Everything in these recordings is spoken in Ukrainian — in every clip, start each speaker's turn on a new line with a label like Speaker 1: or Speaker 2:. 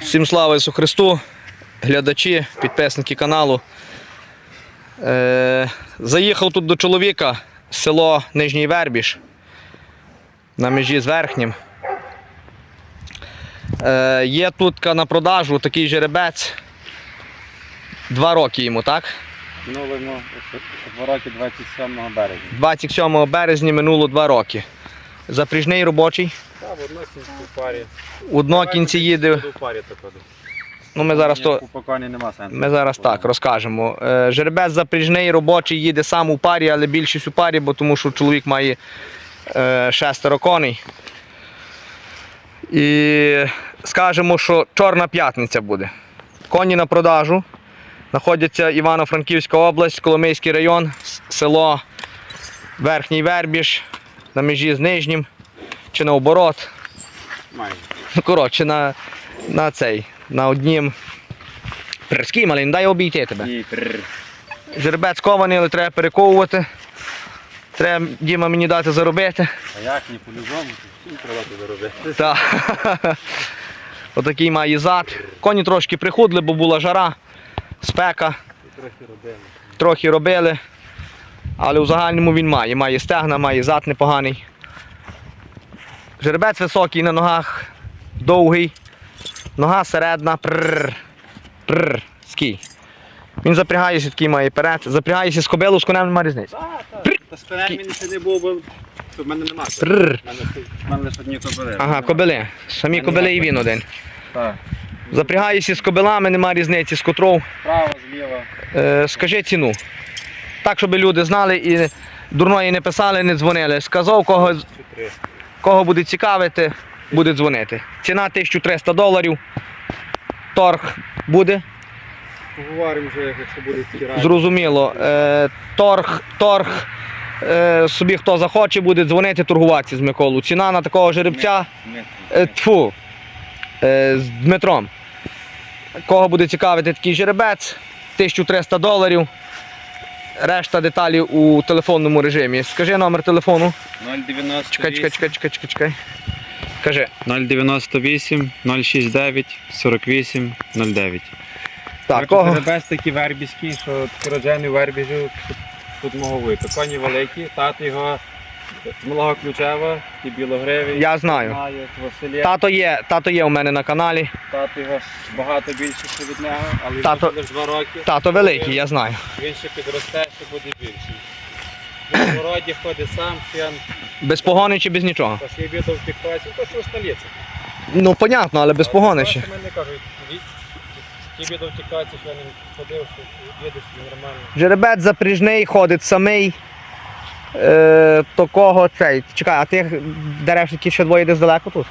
Speaker 1: Всім слава Ісу Христу, глядачі, підписники каналу. Е, заїхав тут до чоловіка, село Нижній Вербіж, на межі з Верхнім. Е, є тут на продажу такий жеребець. Два роки йому, так?
Speaker 2: Минулому в роки 27 березня.
Speaker 1: 27 березня минуло два роки. Запріжний робочий.
Speaker 2: Так, в односінській парі.
Speaker 1: У одно кінці їде.
Speaker 2: В парі.
Speaker 1: Ну, ми зараз то.
Speaker 2: У нема сенсу.
Speaker 1: Ми зараз так розкажемо. Е, Жеребець запряжний робочий їде сам у парі, але більшість у парі, бо тому що чоловік має е, шестеро коней. І скажемо, що Чорна п'ятниця буде. Коні на продажу. Знаходяться Івано-Франківська область, Коломийський район, село Верхній Вербіж, на межі з Нижнім, чи наоборот. Коротше, на, на цей, на однім. Прирський малий, не дай обійти тебе. Жеребець кований, але треба перековувати. Треба Діма мені дати заробити.
Speaker 2: А як не по-любому, всім треба заробити.
Speaker 1: Та. Отакий має зад. Коні трошки прихудли, бо була жара, спека,
Speaker 2: Трохи робили.
Speaker 1: трохи робили. Але у загальному він має. Має стегна, має зад непоганий. Жеребець високий на ногах, довгий, нога середна. Прррр. Прррр. Скій. Він запрягається, такий має перед. Запрягається з кобилу, з конем немає різниці.
Speaker 2: Так, так. Та з конем мені ще не був, бо в мене нема. В мене, лише одні кобили.
Speaker 1: Ага, кобили. Самі кобили і він один.
Speaker 2: Так.
Speaker 1: Запрягаєшся з кобилами, немає різниці, з котров.
Speaker 2: Справа, зліва.
Speaker 1: Е, скажи ціну. Так, щоб люди знали і дурної не писали, не дзвонили. Сказав, кого,
Speaker 2: Чи три.
Speaker 1: Кого буде цікавити, буде дзвонити. Ціна 1300 доларів. Торг буде.
Speaker 2: Поговоримо вже, якщо буде стирати.
Speaker 1: Зрозуміло. Е, торг, торг. Е, собі хто захоче, буде дзвонити, торгуватися з Миколу. Ціна на такого жеребця. Е, Тфу, е, з Дмитром. Кого буде цікавити такий жеребець, 1300 доларів. Решта деталі у телефонному режимі. Скажи номер телефону.
Speaker 2: 098.
Speaker 1: Чекай, чекай, чекай, чекай, чекай, чекай. Кажи.
Speaker 2: 098 069 48 09.
Speaker 1: Так, кого?
Speaker 2: Без такі вербіські, що роджений вербіжу тут мого вийти. Коні великі, тато його малого ключева, і білогривий.
Speaker 1: Я знаю.
Speaker 2: Знаю.
Speaker 1: Тато є, тато є у мене на каналі.
Speaker 2: Тато його ж багато більше ще від нього, але
Speaker 1: Тато-
Speaker 2: йому лише два роки.
Speaker 1: Тато великий, я знаю.
Speaker 2: Він ще підросте, ще буде більший. Він в городі ходить сам, фен,
Speaker 1: Без погони чи без нічого.
Speaker 2: пошли бідав в тіктоці, то що в столиці.
Speaker 1: Ну, понятно, але без погони ще.
Speaker 2: Мене кажуть, ті бідав в тіктоці, що я не ходив, що їдеш собі нормально.
Speaker 1: Жеребець запряжний, ходить самий. Е, то кого цей? Чекай, а тих дерев, які ще двоє десь далеко тут?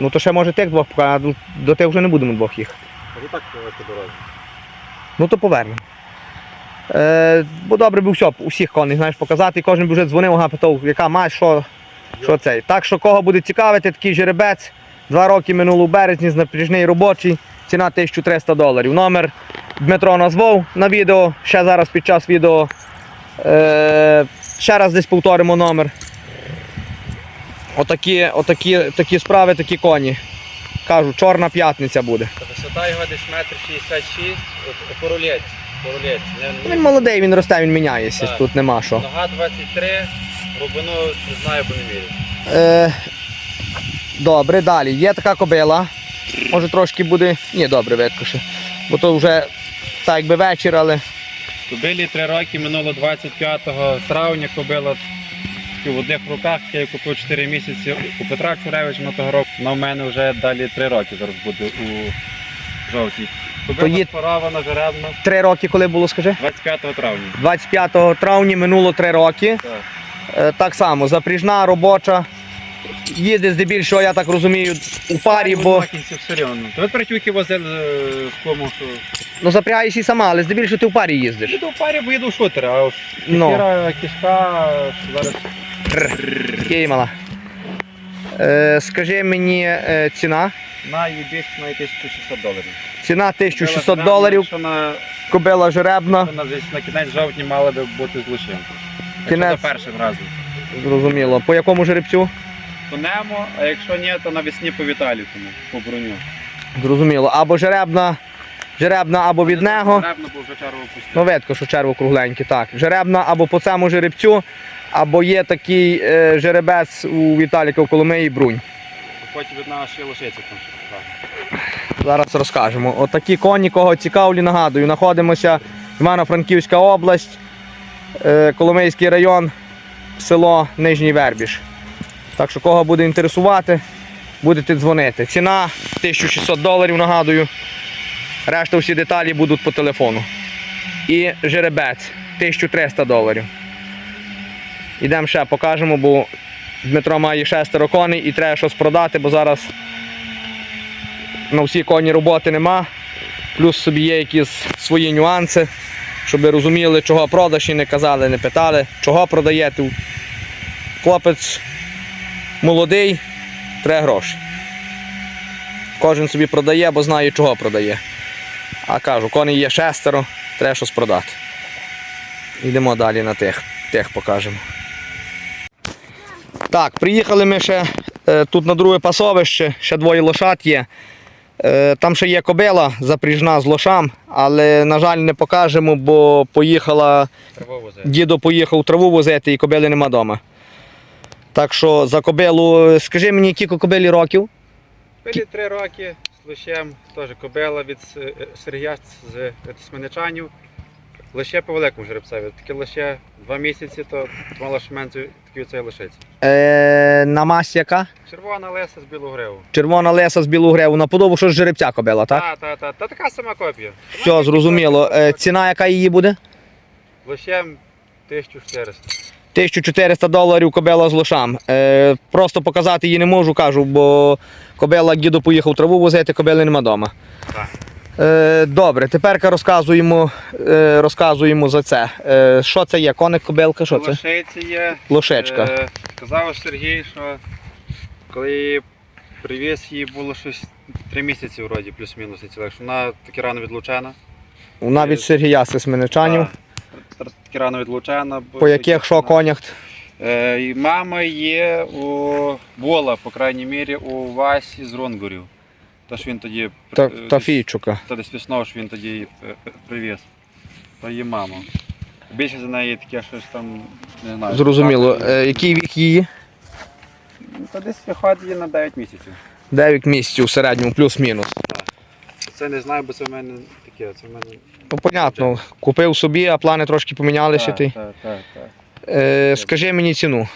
Speaker 1: Ну то ще може тих двох поки, а до- тих вже не будемо двох їхати.
Speaker 2: Кажу так дорозі.
Speaker 1: Ну то повернемо. Е, бо добре би все, усіх коней, знаєш, показати, і кожен би вже дзвонив, ага, питав, яка мать, що, що цей. Так що кого буде цікавити, такий жеребець, два роки минуло у березні, напряжний робочий, ціна 1300 доларів. Номер Дмитро назвав на відео, ще зараз під час відео. Е, ще раз десь повторимо номер. Отакі, отакі такі справи, такі коні. Кажу, чорна п'ятниця буде.
Speaker 2: Висота його десь метр 66, по рулець. По. Не- не-
Speaker 1: Він молодий, він росте, він міняється,
Speaker 2: Так.
Speaker 1: тут нема що.
Speaker 2: Нога 23, глибину не знаю, бо не вірю.
Speaker 1: Е, добре, далі. Є така кобила. Може трошки буде. Ні, добре, видко ще. Бо то вже так якби вечір, але
Speaker 2: Кобилі 3 роки, минуло 25 травня, кобила в одних руках, я її купив 4 місяці у Петра Чуревича на того року. Вона в мене вже далі 3 роки зараз буде у жовтні.
Speaker 1: То
Speaker 2: Кобила
Speaker 1: є-
Speaker 2: поравана, жеребна,
Speaker 1: три роки коли було, скажи?
Speaker 2: 25 травня.
Speaker 1: 25 травня минуло три роки.
Speaker 2: Так.
Speaker 1: Е, так само, запріжна, робоча. Їде здебільшого, я так розумію, у парі, бо
Speaker 2: Макінців все притюки возили е, з кому, що...
Speaker 1: ну, запрягаєш і сама, але здебільшого ти в парі їздиш.
Speaker 2: Їду в парі, бо їду в шутер, а от
Speaker 1: Ну.
Speaker 2: кішка, зараз
Speaker 1: Такий. Е, скажи мені е, ціна.
Speaker 2: на її на 1600 доларів.
Speaker 1: Ціна 1600
Speaker 2: Кобила
Speaker 1: доларів,
Speaker 2: Що на,
Speaker 1: кобила жеребна.
Speaker 2: що на, десь на кінець жовтня мала би бути з лишинку.
Speaker 1: Кінець.
Speaker 2: Якщо за першим разом.
Speaker 1: Зрозуміло. По якому жеребцю?
Speaker 2: по нему, а якщо ні, то навесні по Віталікому, по броню.
Speaker 1: Зрозуміло. Або жеребна, жеребна або від нього.
Speaker 2: Ребно, бо вже опустив.
Speaker 1: Ну, видко, що черво кругленьке, так. Жеребна або по цьому жеребцю, або є такий е, жеребець у Віталіка в Коломиї брунь.
Speaker 2: Потім від нас ще лишиться там.
Speaker 1: Зараз розкажемо. Отакі коні, кого цікавлі, нагадую, знаходимося Івано-Франківська область, е, Коломийський район, село Нижній Вербіж. Так що кого буде інтересувати, будете дзвонити. Ціна 1600 доларів, нагадую. Решта всі деталі будуть по телефону. І жеребець 1300 доларів. Ідемо ще покажемо, бо Дмитро має шестеро коней і треба щось продати, бо зараз на всі коні роботи нема. Плюс собі є якісь свої нюанси, щоб розуміли, чого продаж і не казали, не питали, чого продаєте. Хлопець молодий, треба гроші. Кожен собі продає, бо знає, чого продає. А кажу, коней є шестеро, треба щось продати. Йдемо далі на тих, тих покажемо. Так, приїхали ми ще е, тут на друге пасовище, ще двоє лошад є. Е, Там ще є кобила запріжна з лошам, але, на жаль, не покажемо, бо поїхала, дідо поїхав траву возити і кобили нема вдома. Так що за кобилу, скажи мені, кілько кобилі років?
Speaker 2: Пилі три роки з лишем, теж кобила від е, Сергія з Сменичанів. Лише по великому жеребцеві. Таке лише два місяці, то мало шменцю такий оцей лишиться.
Speaker 1: Е, на масі яка?
Speaker 2: Червона леса з білу гриву.
Speaker 1: Червона леса з білу греву, наподобу, що з жеребця кобила, так?
Speaker 2: Та, та, та, та така сама копія.
Speaker 1: Все, зрозуміло. Е, ціна яка її буде?
Speaker 2: Лишем 1400.
Speaker 1: 1400 доларів кобила з лошам. Е, просто показати її не можу, кажу, бо кобила дідо поїхав траву возити, кобили нема вдома. Е, добре, тепер розказуємо, е, розказуємо за це. Е, що це є? Коник, кобилка, що це?
Speaker 2: Лошиці є.
Speaker 1: Лошечка.
Speaker 2: Е, казав Сергій, що коли привіз її було щось три місяці вроді, плюс-мінус. що Вона таки рано відлучена.
Speaker 1: Вона від Сергія Сисменичанів.
Speaker 2: Та, Таки рано відлучена.
Speaker 1: По яких що конях?
Speaker 2: Е, мама є у була, по крайній мірі, у Васі з Ронгурів. Тож він тоді
Speaker 1: Та, та фійчука.
Speaker 2: Та десь весною ж він тоді е, е, привіз. То її мама. Більше за неї таке щось там, не знаю.
Speaker 1: Зрозуміло.
Speaker 2: так,
Speaker 1: Е, який вік її?
Speaker 2: Та десь виходить її на 9 місяців.
Speaker 1: 9 місяців у середньому, плюс-мінус.
Speaker 2: Це не знаю, бо це в мене таке. Це в мене.
Speaker 1: Ну, понятно, купив собі, а плани трошки помінялися.
Speaker 2: Так,
Speaker 1: ти.
Speaker 2: так, так, так.
Speaker 1: Е, скажи мені ціну.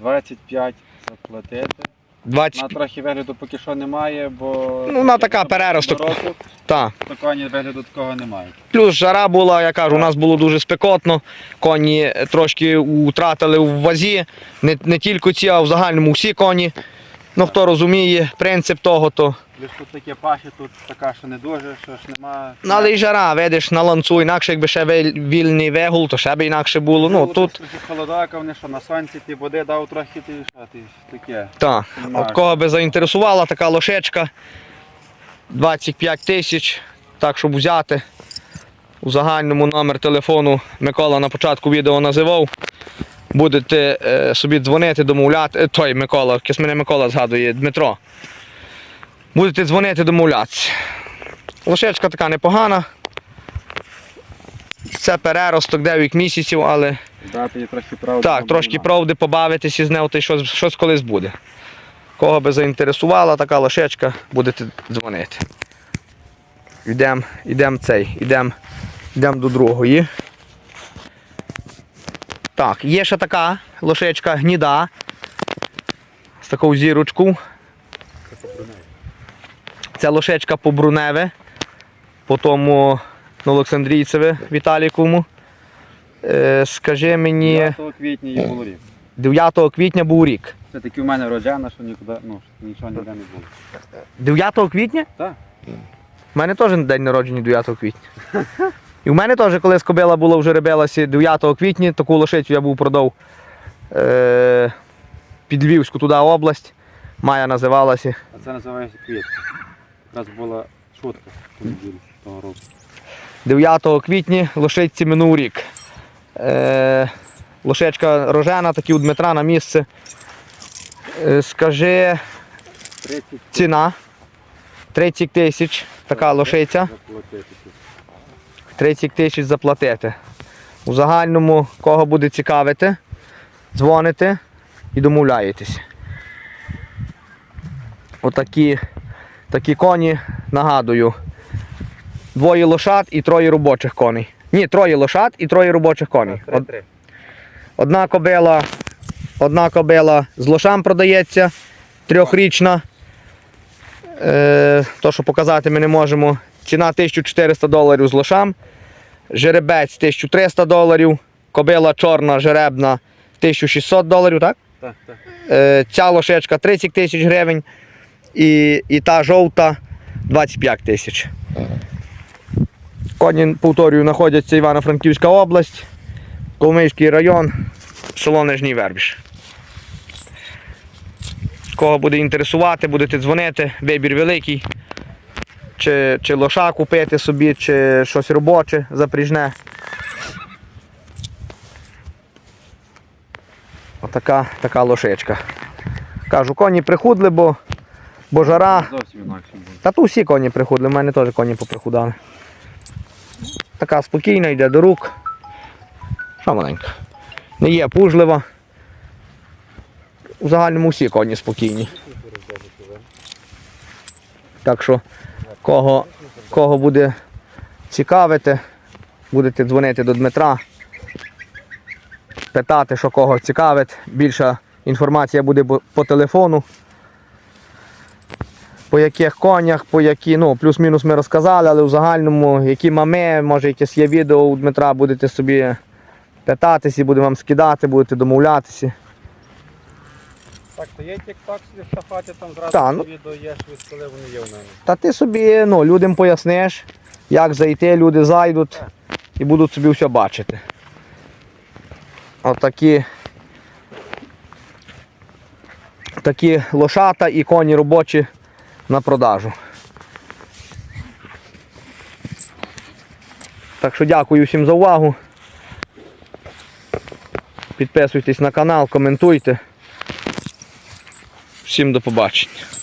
Speaker 2: 25 заплатити.
Speaker 1: 20...
Speaker 2: Вона трохи вигляду поки що немає, бо.
Speaker 1: Ну, вона така переросток.
Speaker 2: Року,
Speaker 1: Та.
Speaker 2: то коні вигляду такого немає.
Speaker 1: Плюс жара була, я кажу, у нас було дуже спекотно. Коні трошки втратили в вазі. Не, не тільки ці, а в загальному всі коні. Ну хто розуміє принцип того, то.
Speaker 2: Лиш тут таке пахи, тут така, що не дуже, що ж нема.
Speaker 1: Ну, але й жара, видиш, на ланцу, інакше якби ще вільний вигул, то ще б інакше було. Ну тут
Speaker 2: трохи холодака, вони що на сонці ті води дав трохи, ти що ти таке.
Speaker 1: так. От кого би заінтересувала така лошечка. 25 тисяч. Так, щоб взяти. У загальному номер телефону Микола на початку відео називав. Будете е, собі дзвонити, домовляти. е, Той Микола, якийсь мене Микола згадує, Дмитро. Будете дзвонити, домовлятися. Лошечка така непогана. Це переросток 9 місяців, але
Speaker 2: Дати трохи правди.
Speaker 1: так, трошки правди побавитися з нею, то щось, щось колись буде. Кого би заінтересувала така лошечка, будете дзвонити. Йдемо йдем цей, йдемо йдем до другої. Так, є ще така лошечка гніда. З такою зірочку. Це лошечка по Бруневе, по тому на Олександрійцеве Віталіковому. Е, скажи мені.
Speaker 2: 9 квітня їй було рік.
Speaker 1: 9 квітня був рік.
Speaker 2: Це таки в мене роджана, що нікуди, ну, нічого ніде не було.
Speaker 1: 9 квітня?
Speaker 2: Так.
Speaker 1: У мене теж день народження 9 квітня. І в мене теж, коли скобила була вже ребелася 9 квітня, таку лошицю я був продав е- під Львівську туди область. Майя називалася.
Speaker 2: А це називається квітка. Якраз була шутка того року.
Speaker 1: 9 квітня лошиці минув рік. Е- лошечка рожена, такі у Дмитра на місце. Е, Скажи
Speaker 2: 30
Speaker 1: ціна. 30 тисяч. Така лошиця.
Speaker 2: Заплатити.
Speaker 1: 30 тисяч заплатити. У загальному, кого буде цікавити, дзвоните і домовляєтесь. Отакі такі коні, нагадую, двоє лошад і троє робочих коней. Ні, троє лошад і троє робочих коней. Одна кобила, одна кобила з лошам продається, трьохрічна. Е, то, що показати ми не можемо. Ціна 1400 доларів з лошам. Жеребець 1300 доларів. Кобила чорна, жеребна 1600 доларів, так?
Speaker 2: Так, так.
Speaker 1: Е, ця лошечка 30 тисяч гривень. І, і та жовта 25 тисяч. Коні, повторюю, знаходяться Івано-Франківська область, Коломийський район, село Нижній Вербіш. Кого буде інтересувати, будете дзвонити, вибір великий. Чи, чи лоша купити собі, чи щось робоче, запріжне. Отака така лошечка. Кажу, коні прихудли, бо, бо жара. Та тут всі коні прихудли, в мене теж коні поприхудали. Така спокійна, йде до рук. Що маленька. Не є пужлива. У загальному всі коні спокійні. Так що, кого, кого буде цікавити, будете дзвонити до Дмитра, питати, що кого цікавить. Більша інформація буде по телефону по яких конях, по які, ну, плюс-мінус ми розказали, але в загальному, які мами, може якесь є відео у Дмитра, будете собі питатися, буде вам скидати, будете домовлятися.
Speaker 2: Так, то є тік-так в шафаті, там зразу
Speaker 1: Та, ну.
Speaker 2: відео є, що коли вони є в мене.
Speaker 1: Та ти собі ну, людям поясниш, як зайти, люди зайдуть і будуть собі все бачити. Отакі. Такі лошата і коні робочі на продажу. Так що дякую всім за увагу. Підписуйтесь на канал, коментуйте. Всім до побачення.